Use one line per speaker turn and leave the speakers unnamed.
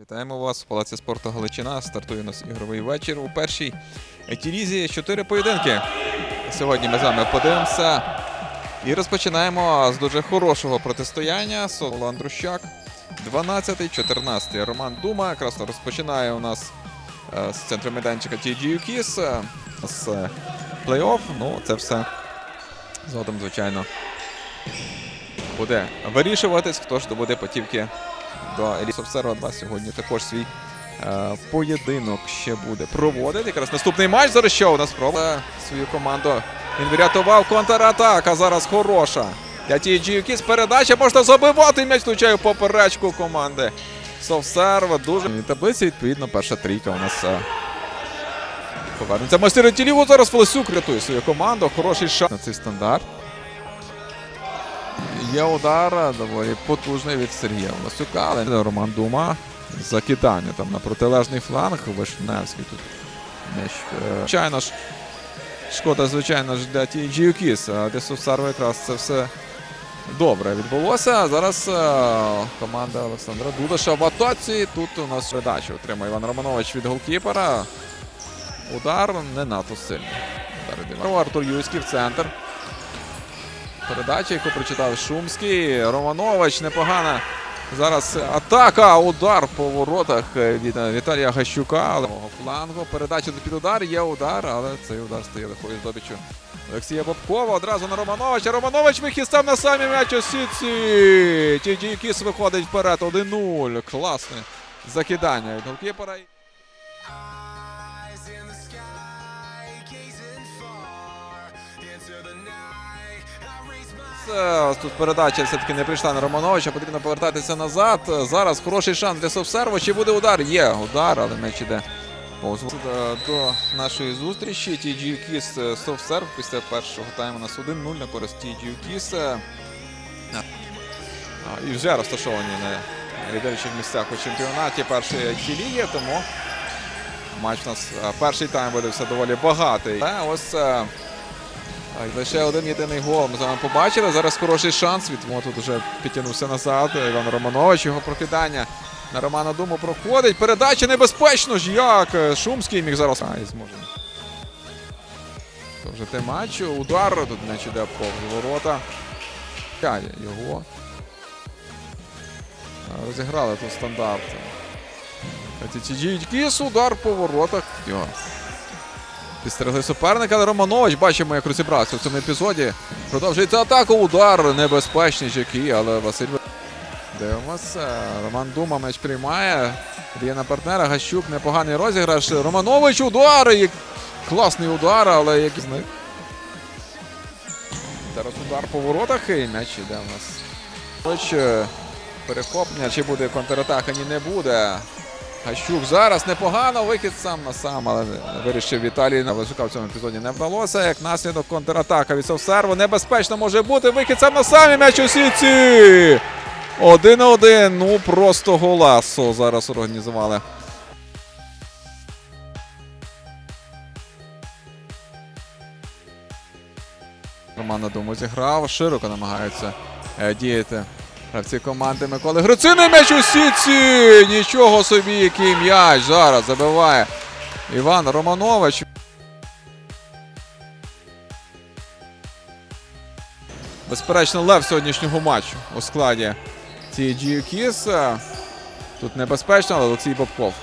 Вітаємо вас в Палаці спорту Галичина. Стартує у нас ігровий вечір у першій тірізі. Чотири поєдинки. Сьогодні ми з вами подивимося. І розпочинаємо з дуже хорошого протистояння. Соло Андрущак. 12-14. Роман Дума. Якраз розпочинає у нас е, з центру майданчика TGU Kiss. е, З плей-офф. Ну, це все згодом, звичайно, буде вирішуватись, хто ж добуде потівки до Еліс Обсерва 2 сьогодні також свій е, поєдинок ще буде проводити. Якраз наступний матч зараз що у нас пробує свою команду. Він врятував контратака. Зараз хороша. Для TG Kiss передача можна забивати. М'яч влучає поперечку команди. Совсерва дуже. І таблиці, відповідно, перша трійка у нас. е, Повернеться майстер Тіліву. Зараз Флесюк рятує свою команду. Хороший шанс на цей стандарт. Є удар е, доволі потужний від Сергія Власюка, але Роман Дума. Закидання там на протилежний фланг. Вишневський тут е, Звичайно ж, шкода, звичайно ж, для. А для Сусарва якраз це все добре відбулося. Зараз е, команда Олександра Дудаша в атаці. Тут у нас передачу отримає Іван Романович від голкіпера. Удар не надто сильний. Удар Артур Юський в центр. Передача, яку прочитав Шумський. Романович непогана. Зараз атака, удар по воротах від Віталія Гащука. Флангу. Передача під удар, є удар, але цей удар стає лихою здобиччю. Олексія Бобкова одразу на Романовича. Романович вихід на самі м'яч у сітці. Тіджі Кіс виходить вперед. 1-0. Класне закидання голкіпера. Це, Тут передача все-таки не прийшла на Романовича, потрібно повертатися назад. Зараз хороший шанс для Совсерва. Чи буде удар? Є удар, але м'яч іде. Е, До нашої зустрічі TGU Kiss е, Совсерв після першого тайму нас 1-0 на користь TGU Kiss. Е, І вже розташовані на лідеруючих місцях у чемпіонаті першої ліги, тому матч у нас перший тайм видався доволі багатий. Ось так, лише один єдиний гол ми з вами побачили. Зараз хороший шанс. Від Мо тут вже підтягнувся назад. Іван Романович, його прокидання на Романа Думу проходить. Передача небезпечно ж як. Шумський міг зараз. А, і зможе. Це вже те матч. Удар. Тут м'яч іде повз ворота. Його. Розіграли тут стандарт. Кіс, удар по воротах. Його. Підстерегли суперника, але Романович бачимо, як розібрався в цьому епізоді. Продовжується атака, удар небезпечний який, але Василь. Дивимося. Роман Дума м'яч приймає. Дає на партнера. Гащук непоганий розіграш. Романович удар. І Класний удар, але як з них. Зараз удар по воротах і м'яч іде у нас. Е, Перехоплення, чи буде контратака, ні не буде. Гащук зараз непогано, вихід сам на сам, але вирішив Віталій Лежука в цьому епізоді не вдалося. Як наслідок контратака від Совсерву. Небезпечно може бути. Вихід сам на самі м'яч у сітці. Один на один. Ну просто голасо зараз організували. Роман на думу зіграв. Широко намагаються е, діяти. Гравці команди Миколи Грицини м'яч у сітці! Нічого собі, який м'яч зараз забиває Іван Романович. Безперечно, лев сьогоднішнього матчу у складі TG Kiss. Тут небезпечно, але Олексій Бобков